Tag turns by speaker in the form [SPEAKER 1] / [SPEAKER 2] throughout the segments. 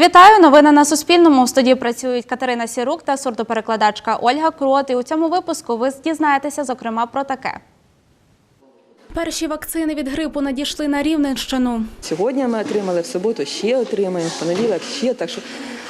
[SPEAKER 1] Вітаю! Новини на Суспільному. У студії працюють Катерина Сірук та сурдоперекладачка Ольга Крот. І у цьому випуску ви дізнаєтеся, зокрема, про таке. Перші вакцини від грипу надійшли на Рівненщину.
[SPEAKER 2] Сьогодні ми отримали в суботу, ще отримаємо, в понеділок ще. Так що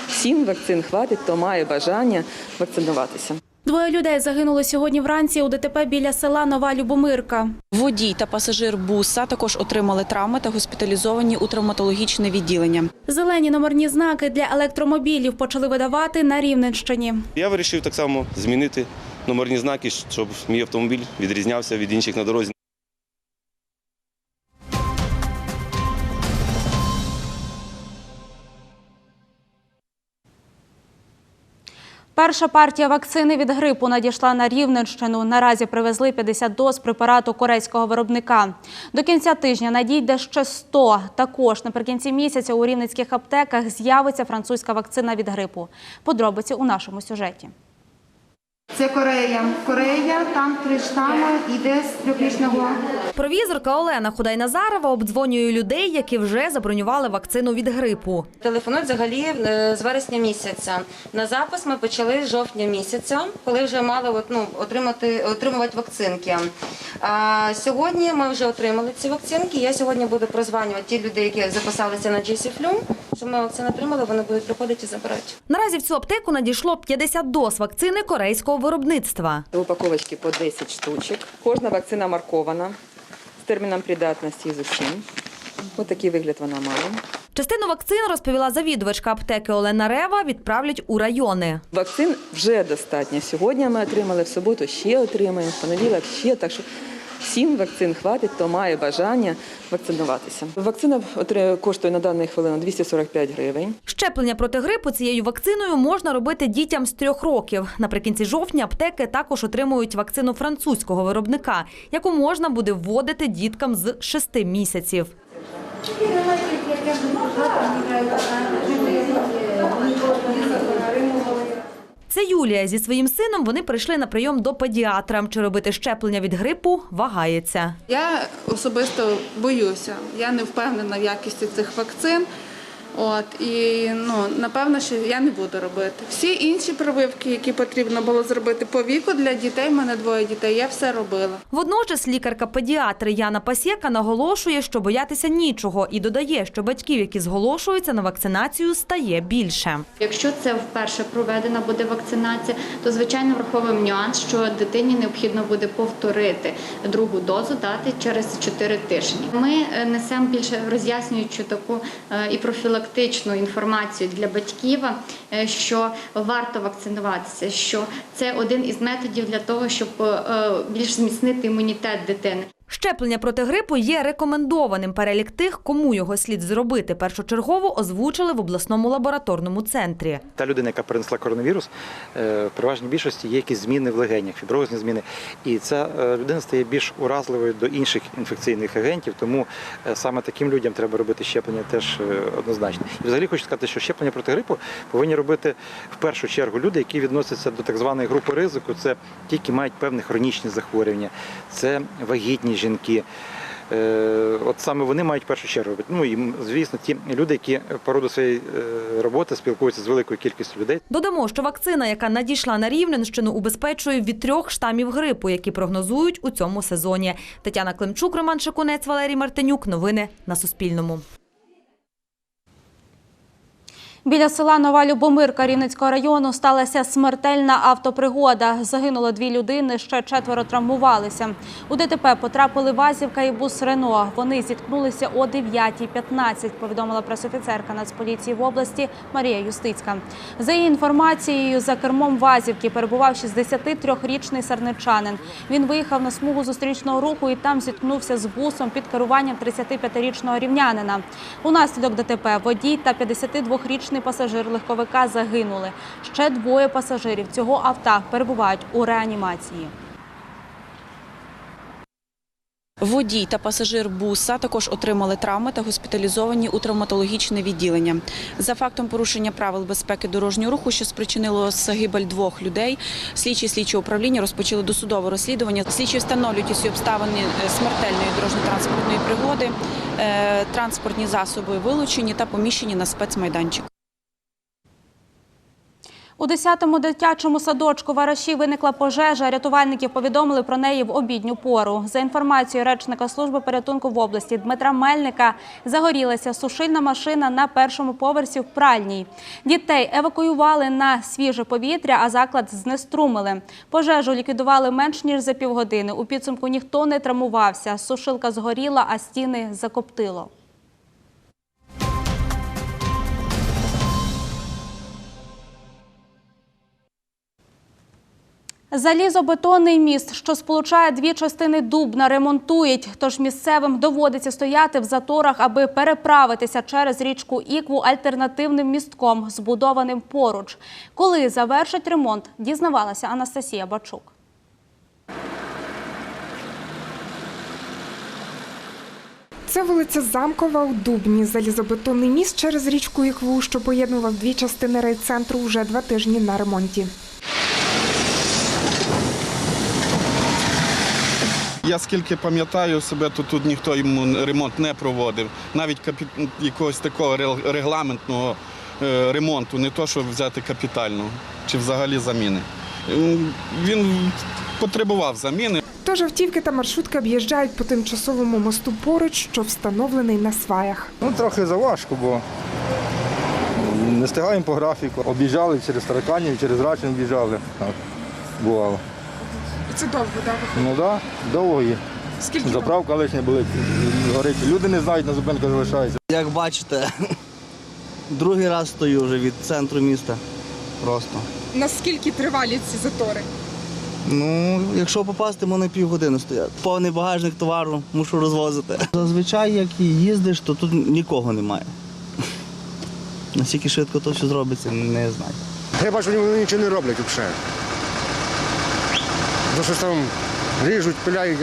[SPEAKER 2] всім вакцин хватить, хто має бажання вакцинуватися.
[SPEAKER 1] Двоє людей загинули сьогодні вранці у ДТП біля села Нова Любомирка.
[SPEAKER 3] Водій та пасажир буса також отримали травми та госпіталізовані у травматологічне відділення.
[SPEAKER 1] Зелені номерні знаки для електромобілів почали видавати на Рівненщині.
[SPEAKER 4] Я вирішив так само змінити номерні знаки, щоб мій автомобіль відрізнявся від інших на дорозі.
[SPEAKER 1] Перша партія вакцини від грипу надійшла на Рівненщину. Наразі привезли 50 доз препарату корейського виробника. До кінця тижня надійде ще 100. Також наприкінці місяця у рівненських аптеках з'явиться французька вакцина від грипу. Подробиці у нашому сюжеті.
[SPEAKER 5] Це Корея. Корея, там три штами, іде з трьохрічного.
[SPEAKER 6] Провізорка Олена Худай-Назарова обдзвонює людей, які вже забронювали вакцину від грипу.
[SPEAKER 7] Телефонують взагалі е, з вересня місяця. На запис ми почали з жовтня місяця, коли вже мали от, ну, отримати, отримувати вакцинки. А сьогодні ми вже отримали ці вакцинки. Я сьогодні буду прозванювати ті людей, які записалися на GC Flu, щоб ми вакцину отримали, вони будуть приходити і забирати.
[SPEAKER 6] Наразі в цю аптеку надійшло 50 доз вакцини корейського виробництва.
[SPEAKER 2] Упаковочки по 10 штучок. Кожна вакцина маркована з терміном придатності з усім. Ось такий вигляд вона має.
[SPEAKER 6] Частину вакцин, розповіла завідувачка аптеки Олена Рева, відправлять у райони.
[SPEAKER 2] Вакцин вже достатньо. Сьогодні ми отримали в суботу, ще отримаємо, в понеділок ще. Так що всім вакцин хватить, хто має бажання вакцинуватися. Вакцина коштує на даний хвилину 245 гривень.
[SPEAKER 6] Щеплення проти грипу цією вакциною можна робити дітям з трьох років. Наприкінці жовтня аптеки також отримують вакцину французького виробника, яку можна буде вводити діткам з 6 місяців. Це Юлія зі своїм сином. Вони прийшли на прийом до педіатра. Чи робити щеплення від грипу вагається.
[SPEAKER 8] Я особисто боюся. Я не впевнена в якісті цих вакцин. От і ну напевно, що я не буду робити. Всі інші прививки, які потрібно було зробити по віку для дітей, в мене двоє дітей. Я все робила.
[SPEAKER 6] Водночас лікарка-педіатр Яна Пасєка наголошує, що боятися нічого, і додає, що батьків, які зголошуються на вакцинацію, стає більше.
[SPEAKER 9] Якщо це вперше проведена буде вакцинація, то звичайно враховуємо нюанс, що дитині необхідно буде повторити другу дозу дати через 4 тижні. Ми е, несемо більше роз'яснюючу таку е, і профілактичну інформацію для батьків, е, що варто вакцинуватися, що це один із методів для того, щоб е, більш зміцнити імунітет дитини.
[SPEAKER 6] Щеплення проти грипу є рекомендованим. Перелік тих, кому його слід зробити першочергово, озвучили в обласному лабораторному центрі.
[SPEAKER 10] Та людина, яка перенесла коронавірус, е, в переважній більшості є якісь зміни в легенях, фіброзні зміни. І ця е, людина стає більш уразливою до інших інфекційних агентів, тому е, саме таким людям треба робити щеплення теж однозначно. І взагалі хочу сказати, що щеплення проти грипу повинні робити в першу чергу люди, які відносяться до так званої групи ризику. Це ті, які мають певні хронічні захворювання, це вагітні жінки. Е, От саме вони мають першу чергу. Ну і звісно, ті люди, які по роду своєї е, роботи спілкуються з великою кількістю людей.
[SPEAKER 6] Додамо, що вакцина, яка надійшла на Рівненщину, убезпечує від трьох штамів грипу, які прогнозують у цьому сезоні. Тетяна Климчук, Роман Шикунець, Валерій Мартинюк. Новини на Суспільному.
[SPEAKER 1] Біля села Нова Любомирка Рівненського району сталася смертельна автопригода. Загинуло дві людини, ще четверо травмувалися. У ДТП потрапили Вазівка і бус Рено. Вони зіткнулися о 9.15, повідомила пресофіцерка Нацполіції в області Марія Юстицька. За її інформацією, за кермом Вазівки перебував 63-річний сарничанин. Він виїхав на смугу зустрічного руху і там зіткнувся з бусом під керуванням 35-річного рівнянина. Унаслідок ДТП водій та 52-річний пасажир легковика загинули. Ще двоє пасажирів цього авто перебувають у реанімації.
[SPEAKER 3] Водій та пасажир буса також отримали травми та госпіталізовані у травматологічне відділення. За фактом порушення правил безпеки дорожнього руху, що спричинило загибель двох людей, слідчі слідчого управління розпочали досудове розслідування. Слідчі встановлюють усі обставини е, смертельної дорожньо-транспортної пригоди. Е, Транспортні засоби вилучені та поміщені на спецмайданчик.
[SPEAKER 1] У 10-му дитячому садочку в Араші виникла пожежа. Рятувальників повідомили про неї в обідню пору. За інформацією речника служби порятунку в області Дмитра Мельника, загорілася сушильна машина на першому поверсі в пральній. Дітей евакуювали на свіже повітря, а заклад знеструмили. Пожежу ліквідували менш ніж за півгодини. У підсумку ніхто не травмувався. Сушилка згоріла, а стіни закоптило. Залізобетонний міст, що сполучає дві частини Дубна, ремонтують. Тож місцевим доводиться стояти в заторах, аби переправитися через річку Ікву альтернативним містком, збудованим поруч. Коли завершать ремонт, дізнавалася Анастасія Бачук.
[SPEAKER 11] Це вулиця Замкова у Дубні. Залізобетонний міст через річку Ікву, що поєднував дві частини райцентру, вже два тижні на ремонті.
[SPEAKER 12] Я скільки пам'ятаю себе, то тут ніхто йому ремонт не проводив. Навіть капі... якогось такого регламентного е, ремонту, не то, щоб взяти капітального чи взагалі заміни. Він потребував заміни.
[SPEAKER 11] Тож автівки та маршрутки об'їжджають по тимчасовому мосту поруч, що встановлений на сваях.
[SPEAKER 13] Ну, трохи заважко, бо не встигаємо по графіку. Об'їжджали через Тараканів, через Рачин об'їжджали. Так, бувало.
[SPEAKER 11] Це довго, так?
[SPEAKER 13] Ну так, да, довго є.
[SPEAKER 11] Скільки
[SPEAKER 13] Заправка лишня болить, горить. Люди не знають, на зупинках залишаються.
[SPEAKER 14] Як бачите, другий раз стою вже від центру міста. Просто.
[SPEAKER 11] наскільки тривалі ці затори?
[SPEAKER 14] Ну, якщо попасти, мене півгодини стояти. Повний багажник товару мушу розвозити. Зазвичай, як і їздиш, то тут нікого немає. Наскільки швидко то все зробиться, не знаю.
[SPEAKER 13] Я бачу, вони нічого не роблять взагалі. За щось там ріжуть, пиляють,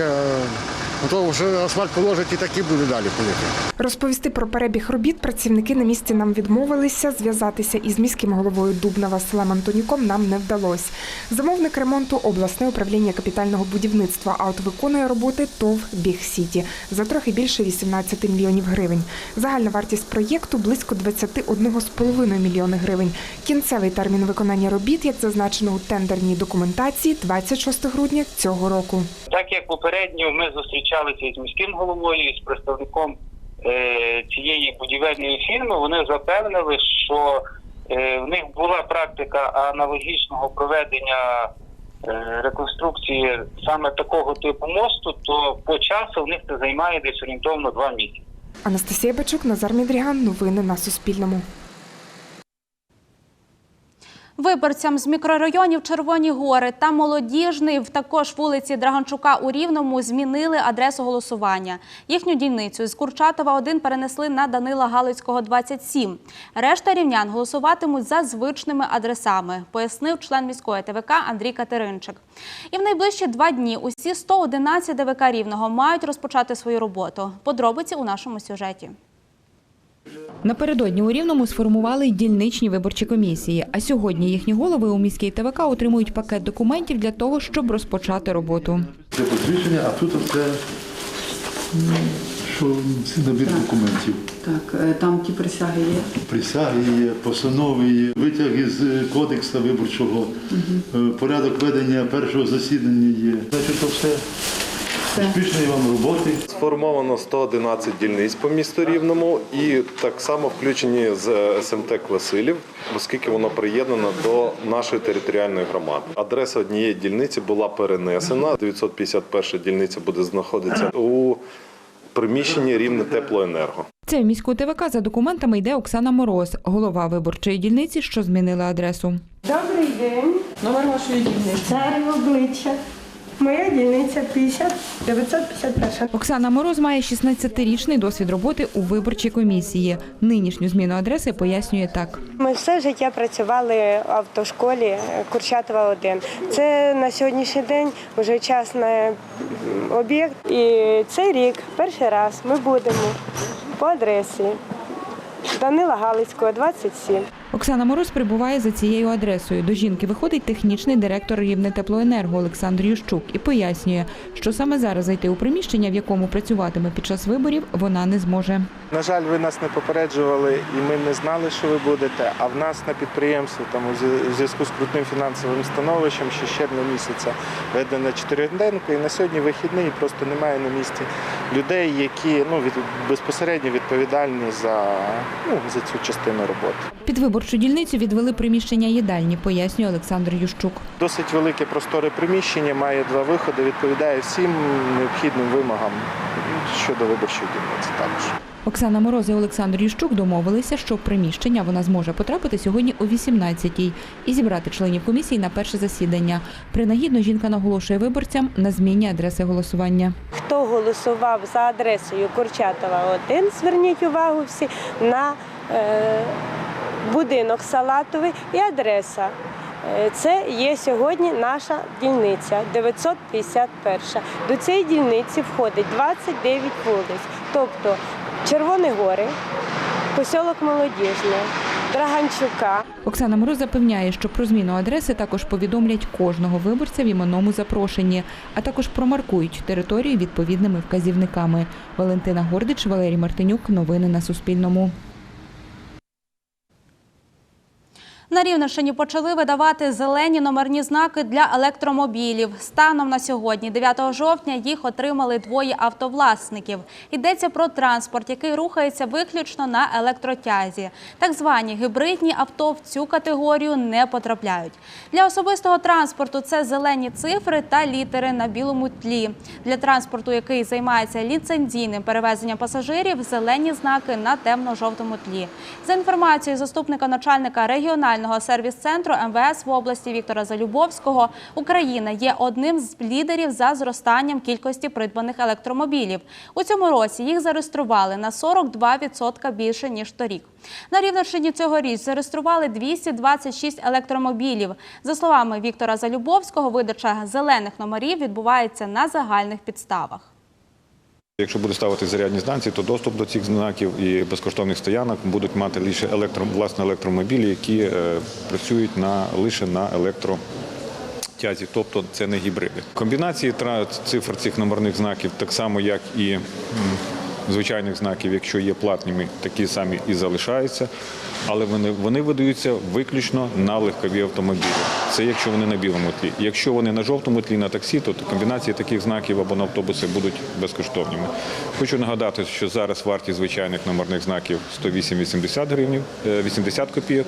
[SPEAKER 13] то вже асфальт положать і такі буде далі ходити.
[SPEAKER 11] Розповісти про перебіг робіт працівники на місці нам відмовилися. Зв'язатися із міським головою Дубна Василем Антонюком нам не вдалося. Замовник ремонту обласне управління капітального будівництва, а от виконує роботи ТОВ Біг Сіті за трохи більше 18 мільйонів гривень. Загальна вартість проєкту близько 21,5 мільйони гривень. Кінцевий термін виконання робіт, як зазначено у тендерній документації, 26 грудня цього року.
[SPEAKER 15] Так як попередньо ми зустрічалися із міським головою, і з представником е, цієї будівельної фірми, вони запевнили, що е, в них була практика аналогічного проведення е, реконструкції саме такого типу мосту, то по часу в них це займає десь орієнтовно два місяці.
[SPEAKER 11] Анастасія Бачук, Назар Мідріган. Новини на Суспільному.
[SPEAKER 1] Виборцям з мікрорайонів Червоні Гори та Молодіжний, в також вулиці Драганчука у Рівному змінили адресу голосування. Їхню дільницю з Курчатова 1 перенесли на Данила Галицького 27. Решта рівнян голосуватимуть за звичними адресами, пояснив член міської ТВК Андрій Катеринчик. І в найближчі два дні усі 111 ДВК Рівного мають розпочати свою роботу. Подробиці у нашому сюжеті.
[SPEAKER 16] Напередодні у Рівному сформували й дільничні виборчі комісії, а сьогодні їхні голови у міській ТВК отримують пакет документів для того, щоб розпочати роботу.
[SPEAKER 17] Це посвідчення, а тут це що ці набір документів.
[SPEAKER 18] Так, там ті присяги є.
[SPEAKER 17] Присяги є, постанови є, витяг із е, кодексу виборчого, е, порядок ведення першого засідання є. Значить, то все. Успішної вам роботи.
[SPEAKER 19] Сформовано 111 дільниць по місту Рівному і так само включені з СМТ Василів, оскільки воно приєднано до нашої територіальної громади. Адреса однієї дільниці була перенесена. 951 дільниця буде знаходитися у приміщенні рівне теплоенерго.
[SPEAKER 16] Це в міську ТВК за документами йде Оксана Мороз, голова виборчої дільниці, що змінили адресу.
[SPEAKER 20] Добрий день. Номер вашої дільниці. Царів обличчя. Моя дільниця 50 951.
[SPEAKER 16] Оксана Мороз має 16-річний досвід роботи у виборчій комісії. Нинішню зміну адреси пояснює так.
[SPEAKER 20] Ми все життя працювали в автошколі Курчатова 1. Це на сьогоднішній день вже частний об'єкт. І цей рік, перший раз, ми будемо по адресі Данила Галицького, 27.
[SPEAKER 16] Оксана Мороз прибуває за цією адресою. До жінки виходить технічний директор Рівне теплоенерго Олександр Ющук і пояснює, що саме зараз зайти у приміщення, в якому працюватиме під час виборів, вона не зможе.
[SPEAKER 21] На жаль, ви нас не попереджували, і ми не знали, що ви будете. А в нас на підприємстві там у зв'язку з крутим фінансовим становищем ще червня місяця введена чотириденка, і на сьогодні вихідний і просто немає на місці людей, які ну від безпосередньо відповідальні за, ну, за цю частину роботи.
[SPEAKER 16] Під виборчу дільницю відвели приміщення їдальні, пояснює Олександр Ющук.
[SPEAKER 21] Досить велике просторе приміщення, має два виходи, відповідає всім необхідним вимогам щодо виборчої дільниці також.
[SPEAKER 16] Оксана Мороз і Олександр Ющук домовилися, що в приміщення вона зможе потрапити сьогодні о 18-й і зібрати членів комісії на перше засідання. Принагідно жінка наголошує виборцям на зміні адреси голосування.
[SPEAKER 20] Хто голосував за адресою Курчатова 1, зверніть увагу всі на е, будинок Салатовий і адреса. Е, Це є сьогодні наша дільниця 951. До цієї дільниці входить 29 вулиць, тобто Червоні гори, посілок Молодіжне, Драганчука.
[SPEAKER 16] Оксана Мороз запевняє, що про зміну адреси також повідомлять кожного виборця в іменному запрошенні, а також промаркують територію відповідними вказівниками. Валентина Гордич, Валерій Мартинюк. Новини на Суспільному.
[SPEAKER 1] На Рівненщині почали видавати зелені номерні знаки для електромобілів. Станом на сьогодні, 9 жовтня, їх отримали двоє автовласників. Йдеться про транспорт, який рухається виключно на електротязі. Так звані гібридні авто в цю категорію не потрапляють. Для особистого транспорту це зелені цифри та літери на білому тлі. Для транспорту, який займається ліцензійним перевезенням пасажирів, зелені знаки на темно-жовтому тлі. За інформацією заступника начальника регіонального сервіс-центру МВС в області Віктора Залюбовського, Україна є одним з лідерів за зростанням кількості придбаних електромобілів. У цьому році їх зареєстрували на 42% більше ніж торік. На Рівненщині цьогоріч зареєстрували 226 електромобілів. За словами Віктора Залюбовського, видача зелених номерів відбувається на загальних підставах.
[SPEAKER 22] Якщо буде ставити зарядні станції, то доступ до цих знаків і безкоштовних стоянок будуть мати лише електро, власне електромобілі, які е, працюють на, лише на електротязі, тобто це не гібриди. Комбінації цифр цих номерних знаків, так само як і звичайних знаків, якщо є платними, такі самі і залишаються, але вони, вони видаються виключно на легкові автомобілі. Це якщо вони на білому тлі. Якщо вони на жовтому тлі на таксі, то комбінації таких знаків або на автобуси будуть безкоштовними. Хочу нагадати, що зараз вартість звичайних номерних знаків 108-80 гривень, е, 80 копійок,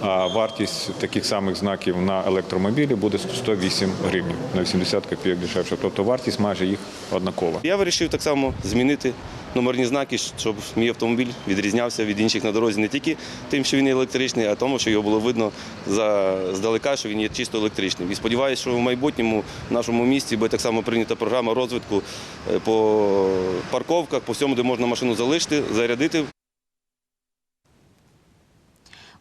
[SPEAKER 22] а вартість таких самих знаків на електромобілі буде 108 гривень, на 80 копійок дешевше. Тобто вартість майже їх однакова.
[SPEAKER 4] Я вирішив так само змінити номерні знаки, щоб мій автомобіль відрізнявся від інших на дорозі не тільки тим, що він електричний, а тому, що його було видно здалека, що він є чисто електричним. І сподіваюся, що в майбутньому в нашому місті буде так само прийнята програма розвитку е, по парковках, по всьому, де можна машину залишити, зарядити.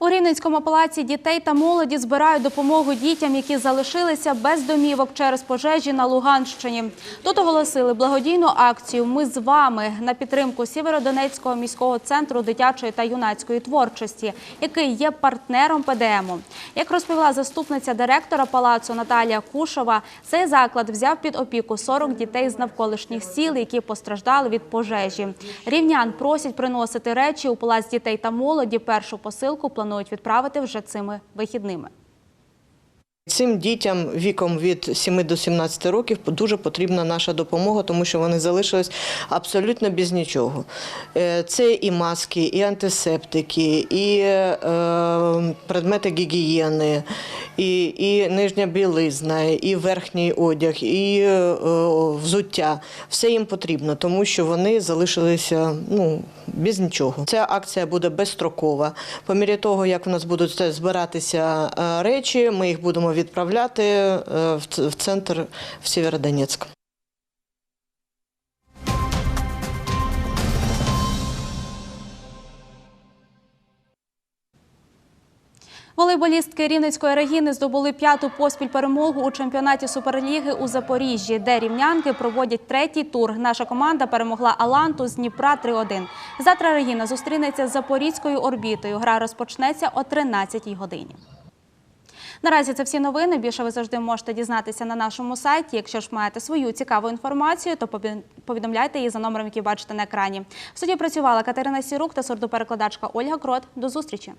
[SPEAKER 1] У Рівненському палаці дітей та молоді збирають допомогу дітям, які залишилися без домівок через пожежі на Луганщині. Тут оголосили благодійну акцію Ми з вами на підтримку Сєвєродонецького міського центру дитячої та юнацької творчості, який є партнером ПДМу. Як розповіла заступниця директора палацу Наталія Кушова, цей заклад взяв під опіку 40 дітей з навколишніх сіл, які постраждали від пожежі. Рівнян просять приносити речі у палац дітей та молоді. Першу посилку планують відправити вже цими вихідними.
[SPEAKER 23] Цим дітям віком від 7 до 17 років дуже потрібна наша допомога, тому що вони залишились абсолютно без нічого. Е, Це і маски, і антисептики, і е, предмети гігієни, і, і нижня білизна, і верхній одяг, і е, взуття. Все їм потрібно, тому що вони залишилися ну, без нічого. Ця акція буде безстрокова. По мірі того, як у нас будуть збиратися е, речі, ми їх будемо відправляти е, в центр в Сєвєродонецьк.
[SPEAKER 1] Волейболістки Рівненської Регіни здобули п'яту поспіль перемогу у чемпіонаті Суперліги у Запоріжжі, де рівнянки проводять третій тур. Наша команда перемогла Аланту з Дніпра 3-1. Завтра Регіна зустрінеться з Запорізькою орбітою. Гра розпочнеться о 13-й годині. Наразі це всі новини. Більше ви завжди можете дізнатися на нашому сайті. Якщо ж маєте свою цікаву інформацію, то повідомляйте її за номером, який бачите на екрані. В суді працювала Катерина Сірук та сурдоперекладачка Ольга Крот. До зустрічі.